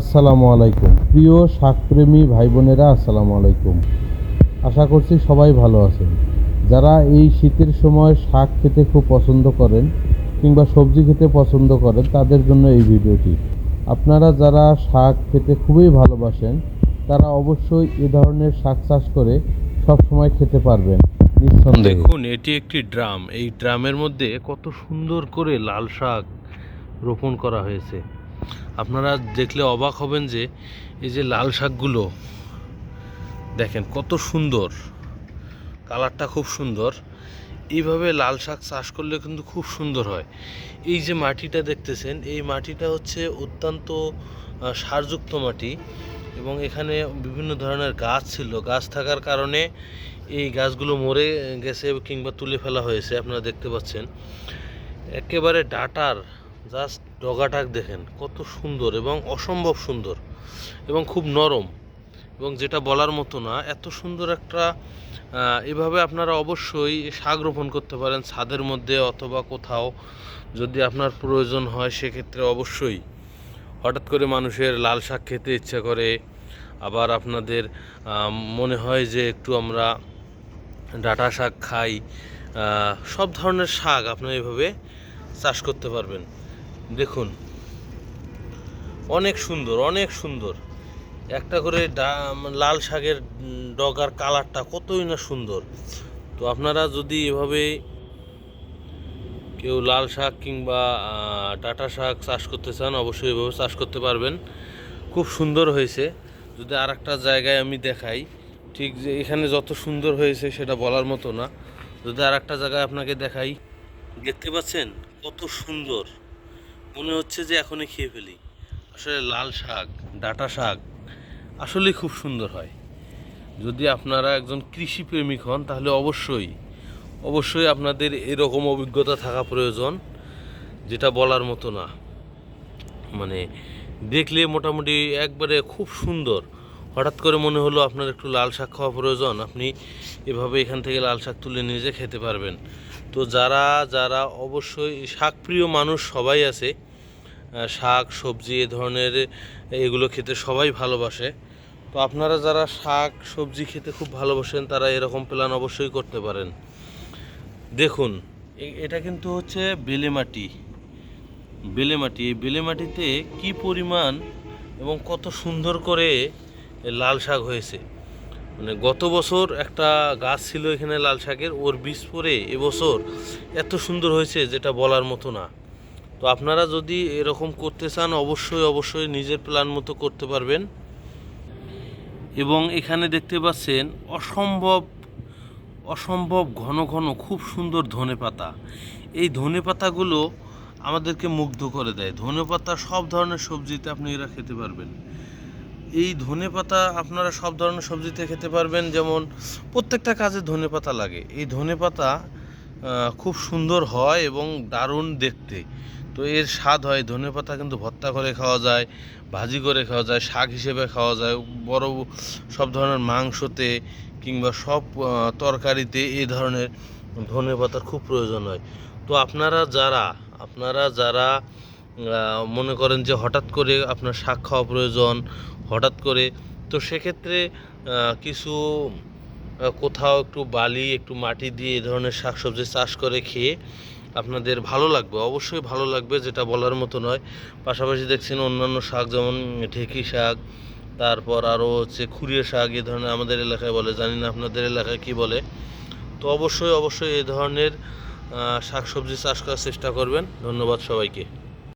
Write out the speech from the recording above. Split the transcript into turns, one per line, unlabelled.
আসসালামু আলাইকুম। প্রিয় শাকপ্রেমী ভাই বোনেরা আসসালামু আলাইকুম। আশা করছি সবাই ভালো আছেন। যারা এই শীতের সময় শাক খেতে খুব পছন্দ করেন কিংবা সবজি খেতে পছন্দ করেন, তাদের জন্য এই ভিডিওটি। আপনারা যারা শাক খেতে খুবই ভালোবাসেন, তারা অবশ্যই এ ধরনের শাক চাষ করে সব সময় খেতে পারবেন
দেখুন, এটি একটি ড্রাম। এই ড্রামের মধ্যে কত সুন্দর করে লাল শাক রোপণ করা হয়েছে। আপনারা দেখলে অবাক হবেন যে এই যে লাল শাকগুলো, দেখেন কত সুন্দর, কালারটা খুব সুন্দর। এইভাবে লাল শাক চাষ করলে কিন্তু খুব সুন্দর হয়। এই যে মাটিটা দেখতেছেন, এই মাটিটা হচ্ছে অত্যন্ত সারযুক্ত মাটি এবং এখানে বিভিন্ন ধরনের গাছ ছিল। গাছ থাকার কারণে এই গাছগুলো মরে গেছে কিংবা তুলে ফেলা হয়েছে, আপনারা দেখতে পাচ্ছেন। একেবারে ডাটার জাস্ট ডগাটাক দেখেন, কত সুন্দর এবং অসম্ভব সুন্দর এবং খুব নরম। এবং যেটা বলার মতো না, এত সুন্দর একটা এভাবে আপনারা অবশ্যই শাক রোপণ করতে পারেন ছাদের মধ্যে অথবা কোথাও। যদি আপনার প্রয়োজন হয়, সেক্ষেত্রে অবশ্যই। হঠাৎ করে মানুষের লাল শাক খেতে ইচ্ছা করে, আবার আপনাদের মনে হয় যে একটু আমরা ডাঁটা শাক খাই সব ধরনের শাক আপনি এভাবে চাষ করতে পারবেন। দেখুন, অনেক সুন্দর অনেক সুন্দর। একটা করে ডা- লাল শাকের ডগার কালারটা কতই না সুন্দর। তো আপনারা যদি এভাবে কেউ লাল শাক কিংবা ডাঁটা শাক চাষ করতে চান, অবশ্যই এভাবে চাষ করতে পারবেন। খুব সুন্দর হয়েছে। যদি আর একটা জায়গায় আমি দেখাই, ঠিক যে এখানে যত সুন্দর হয়েছে সেটা বলার মতো না। যদি আর একটা জায়গায় আপনাকে দেখাই, দেখতে পাচ্ছেন? কত সুন্দর। মনে হচ্ছে যে এখনই খেয়ে ফেলি। আসলে লাল শাক, ডাটা শাক আসলেই খুব সুন্দর হয়। যদি আপনারা একজন কৃষি প্রেমিক হন, তাহলে অবশ্যই অবশ্যই আপনাদের এরকম অভিজ্ঞতা থাকা প্রয়োজন, যেটা বলার মতো না। মানে দেখলে মোটামুটি একবারে খুব সুন্দর হঠাৎ করে মনে হলো আপনার একটু লাল শাক খাওয়া প্রয়োজন। আপনি এভাবে এখান থেকে লাল শাক তুলে নিয়ে যে খেতে পারবেন। তো যারা যারা অবশ্যই শাকপ্রিয় মানুষ সবাই আছে শাক, সবজি এ ধরনের এগুলো খেতে সবাই ভালোবাসে। তো আপনারা যারা শাক, সবজি খেতে খুব ভালোবাসেন, তারা এরকম প্ল্যান অবশ্যই করতে পারেন। দেখুন এটা কিন্তু হচ্ছে বেলে মাটি। বেলে মাটি, এই বেলে মাটিতে কী পরিমাণ এবং কত সুন্দর করে লাল শাক হয়েছে। মানে গত বছর একটা গাছ ছিল এখানে লাল শাকের, ওর বীজ পরে এবছর এত সুন্দর হয়েছে যেটা বলার মতো না। তো আপনারা যদি এরকম করতে চান, অবশ্যই অবশ্যই নিজের প্ল্যান মতো করতে পারবেন। এবং এখানে দেখতে পাচ্ছেন অসম্ভব অসম্ভব ঘন ঘন খুব সুন্দর ধনে পাতা। এই ধনে পাতাগুলো আমাদেরকে মুগ্ধ করে দেয়। ধনে পাতা সব ধরনের সবজিতে আপনি এরা খেতে পারবেন। এই ধনে পাতা আপনারা সব ধরনের সবজিতে খেতে পারবেন, যেমন প্রত্যেকটা কাজে ধনে পাতা লাগে। এই ধনে পাতা খুব সুন্দর হয় এবং দারুণ দেখতে। তো এর স্বাদ হয়, ধনে পাতা কিন্তু ভর্তা করে খাওয়া যায়, ভাজি করে খাওয়া যায়, শাক হিসেবে খাওয়া যায়, বড় সব ধরনের মাংসতে কিংবা সব তরকারিতে এই ধরনের ধনে পাতার খুব প্রয়োজন হয়। তো আপনারা যারা আপনারা যারা মনে করেন যে হঠাৎ করে আপনার শাক খাওয়া প্রয়োজন হঠাৎ করে। তো সেক্ষেত্রে কিছু কোথাও একটু বালি, একটু মাটি দিয়ে এ ধরনের শাকসবজি চাষ করে খেয়ে আপনাদের ভালো লাগবে, অবশ্যই ভালো লাগবে যেটা বলার মতো নয়। পাশাপাশি দেখছেন অন্যান্য শাক যেমন ঢেকি শাক, তারপর আরও হচ্ছে খুঁড়িয়ে শাক এ ধরনের আমাদের এলাকায় বলে, জানি না আপনাদের এলাকায় কি বলে। তো অবশ্যই অবশ্যই এ ধরনের শাক সবজি চাষ করার চেষ্টা করবেন। ধন্যবাদ সবাইকে।